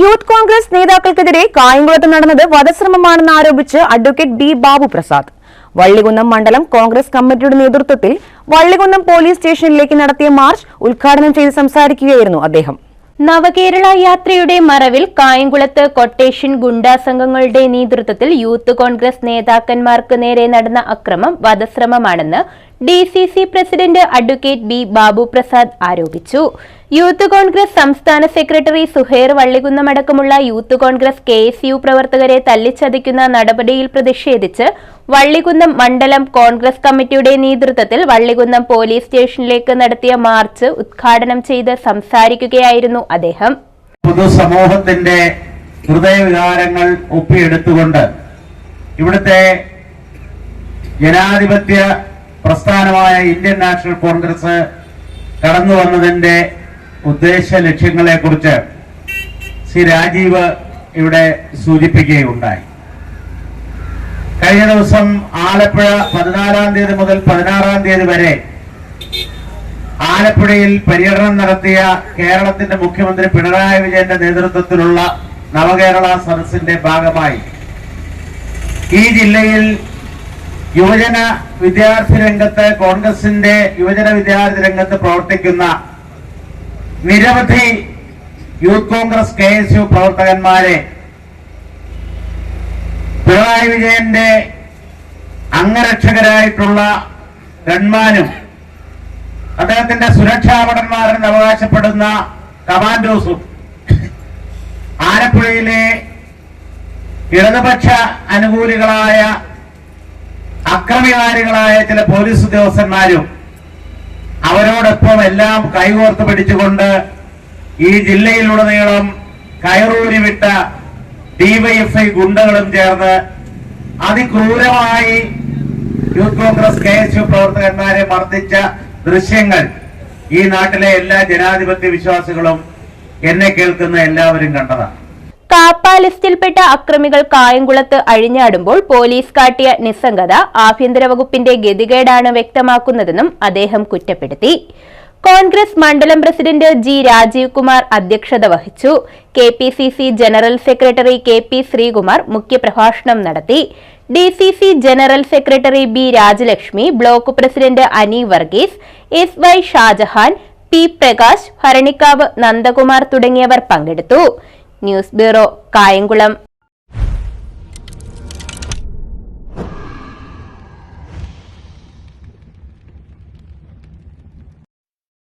Youth Congress നേതാക്കൾക്കെതിരെ കായംകുളത്ത് നടന്നത് വധശ്രമമാണെന്ന് ആരോപിച്ച് അഡ്വക്കേറ്റ് ബി ബാബു പ്രസാദ്. വള്ളികുന്നം മണ്ഡലം കോൺഗ്രസ് കമ്മിറ്റിയുടെ നേതൃത്വത്തിൽ വള്ളികുന്നം പോലീസ് സ്റ്റേഷനിലേക്ക് നടത്തിയ മാർച്ച് ഉദ്ഘാടനം ചെയ്ത് സംസാരിക്കുകയായിരുന്നു അദ്ദേഹം. നവകേരള യാത്രയുടെ മറവിൽ കായംകുളത്ത് കൊട്ടേഷൻ ഗുണ്ടാ സംഘങ്ങളുടെ നേതൃത്വത്തിൽ യൂത്ത് കോൺഗ്രസ് നേതാക്കന്മാർക്ക് നേരെ നടന്ന അക്രമം വധശ്രമമാണെന്ന് D C C president advocate B Babu Prasad ആരോപിച്ചു. യൂത്ത് കോൺഗ്രസ് സംസ്ഥാന സെക്രട്ടറി സുഹേർ വള്ളികുന്നമടക്കമുള്ള യൂത്ത് കോൺഗ്രസ് കെ പ്രവർത്തകരെ തല്ലിച്ചതിക്കുന്ന നടപടിയിൽ പ്രതിഷേധിച്ച് വള്ളികുന്നം മണ്ഡലം കോൺഗ്രസ് കമ്മിറ്റിയുടെ നേതൃത്വത്തിൽ വള്ളികുന്നം പോലീസ് സ്റ്റേഷനിലേക്ക് നടത്തിയ മാർച്ച് ഉദ്ഘാടനം ചെയ്ത് സംസാരിക്കുകയായിരുന്നു അദ്ദേഹം. പൊതുസമൂഹത്തിന്റെ ഹൃദയവികാരങ്ങൾ ഒപ്പിയെടുത്തുകൊണ്ട് ഇവിടുത്തെ ജനാധിപത്യ പ്രസ്ഥാനമായ ഇന്ത്യൻ നാഷണൽ കോൺഗ്രസ് കടന്നു വന്നതിന്റെ ഉദ്ദേശ ലക്ഷ്യങ്ങളെ കുറിച്ച് ശ്രീ രാജീവ് ഇവിടെ സൂചിപ്പിക്കുകയുണ്ടായി. കഴിഞ്ഞ ദിവസം ആലപ്പുഴ പതിനാലാം തീയതി മുതൽ പതിനാറാം തീയതി വരെ ആലപ്പുഴയിൽ പര്യടനം നടത്തിയ കേരളത്തിന്റെ മുഖ്യമന്ത്രി പിണറായി വിജയന്റെ നേതൃത്വത്തിലുള്ള നവകേരള സദസ്സിന്റെ ഭാഗമായി ഈ ജില്ലയിൽ യുവജന വിദ്യാർത്ഥി രംഗത്ത് കോൺഗ്രസിന്റെ യുവജന വിദ്യാർത്ഥി രംഗത്ത് പ്രവർത്തിക്കുന്ന നിരവധി യൂത്ത് കോൺഗ്രസ് കെ പ്രവർത്തകന്മാരെ പിണറായി വിജയന്റെ അംഗരക്ഷകരായിട്ടുള്ള ഗൺമാനും അദ്ദേഹത്തിന്റെ സുരക്ഷാ ഭടന്മാരെന്ന് അവകാശപ്പെടുന്ന കമാൻഡോസും ആലപ്പുഴയിലെ ഇടതുപക്ഷ അനുകൂലികളായ അക്രമികാരികളായ ചില പോലീസ് ഉദ്യോഗസ്ഥന്മാരും അവരോടൊപ്പം എല്ലാം കൈകോർത്ത് പിടിച്ചുകൊണ്ട് ഈ ജില്ലയിലുടനീളം കയറൂരി വിട്ട ഡിവൈഎഫ്ഐ ഗുണ്ടകളും ചേർന്ന് അതിക്രൂരമായി youth Congress K S U പ്രവർത്തകന്മാരെ മർദ്ദിച്ച ദൃശ്യങ്ങൾ ഈ നാട്ടിലെ എല്ലാ ജനാധിപത്യ വിശ്വാസികളും എന്നെ കേൾക്കുന്ന എല്ലാവരും കണ്ടതാണ്. കാപ്പ ലിസ്റ്റിൽപ്പെട്ട അക്രമികൾ കായംകുളത്ത് അഴിഞ്ഞാടുമ്പോൾ പോലീസ് കാട്ടിയ നിസ്സംഗത ആഭ്യന്തര വകുപ്പിന്റെ ഗതികേടാണ് വ്യക്തമാക്കുന്നതെന്നും അദ്ദേഹം കുറ്റപ്പെടുത്തി. കോൺഗ്രസ് മണ്ഡലം പ്രസിഡന്റ് ജി രാജീവ് കുമാർ അധ്യക്ഷത വഹിച്ചു. K P C C general secretary K P Sreekumar മുഖ്യപ്രഭാഷണം നടത്തി. D C C general secretary B Rajalakshmi block president Ani Varghese S Y Shajahan P Prakash Bharanikkavu Nandakumar തുടങ്ങിയവർ പങ്കെടുത്തു. News bureau Kayamkulam.